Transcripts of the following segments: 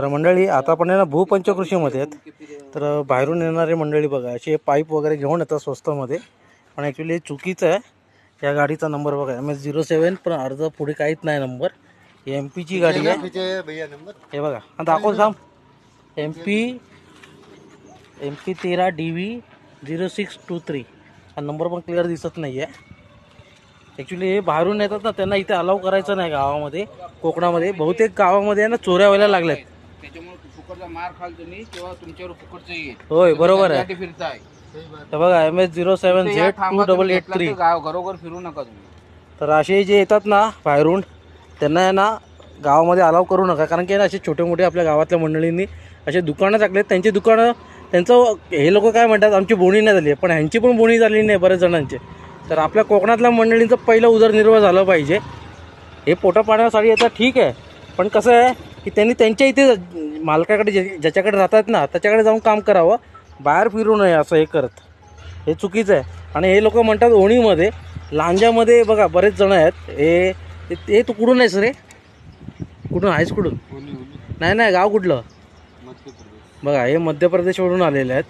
तर मंडळी आता आपण आहे ना भूपंचकृषीमध्ये आहेत. तर बाहेरून येणारे मंडळी बघा असे पाईप वगैरे घेऊन येतात स्वस्तामध्ये. पण ॲक्च्युली हे चुकीचं आहे. या गाडीचा नंबर बघा एम एस झिरो सेवन पण अर्ज पुढे काहीच नाही नंबर. एम पीची गाडी आहे. पीछे भैया नंबर. हे बघा हा दाखव थांब. एम पी एम पी तेरा D V zero six two three. हा नंबर पण क्लिअर दिसत नाही आहे ॲक्च्युली हे बाहेरून येतात ना त्यांना इथे अलाव करायचं नाही गावामध्ये कोकणामध्ये. बहुतेक गावामध्ये ना चोऱ्या व्हायला लागल्यात. त्याच्यामुळे फुकटचा मार खाल तुम्ही तेव्हा तुमच्यावर फुकटचं येईल. होय बरोबर आहे. यासाठी फिरताय. तर बघा M S zero seven Z two double eight three गाव घरोघर फिरू नका तुम्ही. तर असे जे येतात ना बाहेरून त्यांना आहे ना गावामध्ये अलाव करू नका. कारण की ना असे छोटे मोठे आपल्या गावातल्या मंडळींनी असे दुकानं टाकलेत. त्यांची दुकानं त्यांचं हे लोक काय म्हणतात आमची बोणी नाही झाली आहे. पण ह्यांची पण बोणी झाली नाही बऱ्याच जणांची. तर आपल्या कोकणातल्या मंडळींचं पहिलं उदरनिर्वाह झालं पाहिजे. हे पोटा पाण्यासाठी येतात ठीक आहे. पण कसं आहे की त्यांनी त्यांच्या इथे मालकाकडे जे ज्याच्याकडे राहतात ना त्याच्याकडे जाऊन काम करावं. बाहेर फिरू नये असं हे करत. हे चुकीचं आहे. आणि हे लोक म्हणतात ओणीमध्ये लांजामध्ये बघा बरेच जण आहेत. हे ते- तू कुठून आहेस रे? कुठून? आहेस कुठून? नाही नाही गाव कुठलं? बघा हे मध्य प्रदेशवरून आलेले आहेत.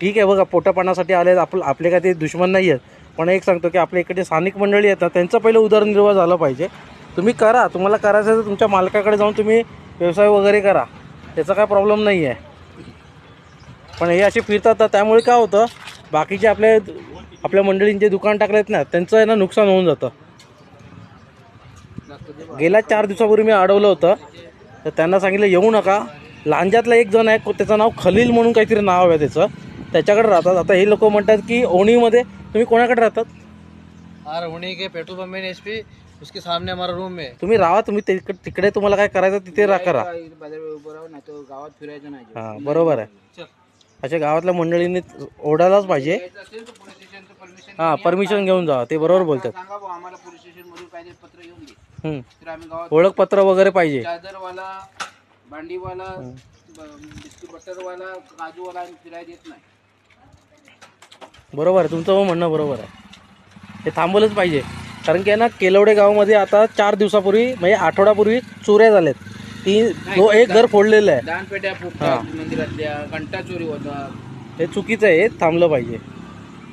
ठीक आहे बघा पोटापाण्यासाठी आले आहेत. आपलं आपले काय ते दुश्मन नाही आहेत. पण एक सांगतो की आपल्या इकडे स्थानिक मंडळी आहेत ना त्यांचं पहिलं उदरनिर्वाह झालं पाहिजे तुम्ही करा. तुम्हाला करायचं तर तुमच्या मालकाकडे जाऊन तुम्ही व्यवसाय वगैरे करा. त्याचा काय प्रॉब्लेम नाही आहे पण हे असे फिरतात तर त्यामुळे काय होतं बाकीचे आपले आपल्या मंडळींचे दुकान टाकलेत ना त्यांचं आहे ना नुकसान होऊन जातं. गेल्या चार दिवसापूर्वी मी अडवलं होतं तर त्यांना सांगितलं येऊ नका. लांजातला एक जण आहे त्याचं नाव खलील म्हणून काहीतरी नाव आहे त्याचं. त्याच्याकडे राहतात. आता हे लोक म्हणतात की ओणीमध्ये तुम्ही कोणाकडे राहतात? और ओणी के पेट्रोल पंप एच एसपी उसके सामने हमारा रूम है। तुम्ही राहा तुम्ही तिक- तिकडे तुम्हाला काय करायचं तिथे रा करा. बाजार उभं राहू नाही तर गावात फिरायचं नाही हां बरोबर आहे. अशा गावातल्या मंडळींनी ओढायलाच पाहिजे. यायचं असेल तर पोलीस स्टेशनचं परमिशन हां परमिशन घेऊन जा ते बरोबर बोलतात. सांगा भाऊ आम्हाला पोलीस स्टेशन मधून काय ते पत्र येऊन दे हम्म. तर आम्ही गावात ओळखपत्र वगैरे पाहिजे. चादरवाला भांडीवाला ब- बिस्किट बटरवाला काजूवाला आम्ही फिरायला देत नाही. बरोबर आहे तुमचं पण म्हणणं बरोबर आहे. हे थांबवलंच पाहिजे. कारण की आहे ना केलवडे गावामध्ये आता चार दिवसापूर्वी म्हणजे आठवड्यापूर्वी चोऱ्या झाल्यात. तीन दो एक घर फोडलेलं आहे. दानपेट्या फुटतात मंदिरातल्या घंटा चोरी होतात. हे चुकीचं आहे हे थांबलं पाहिजे.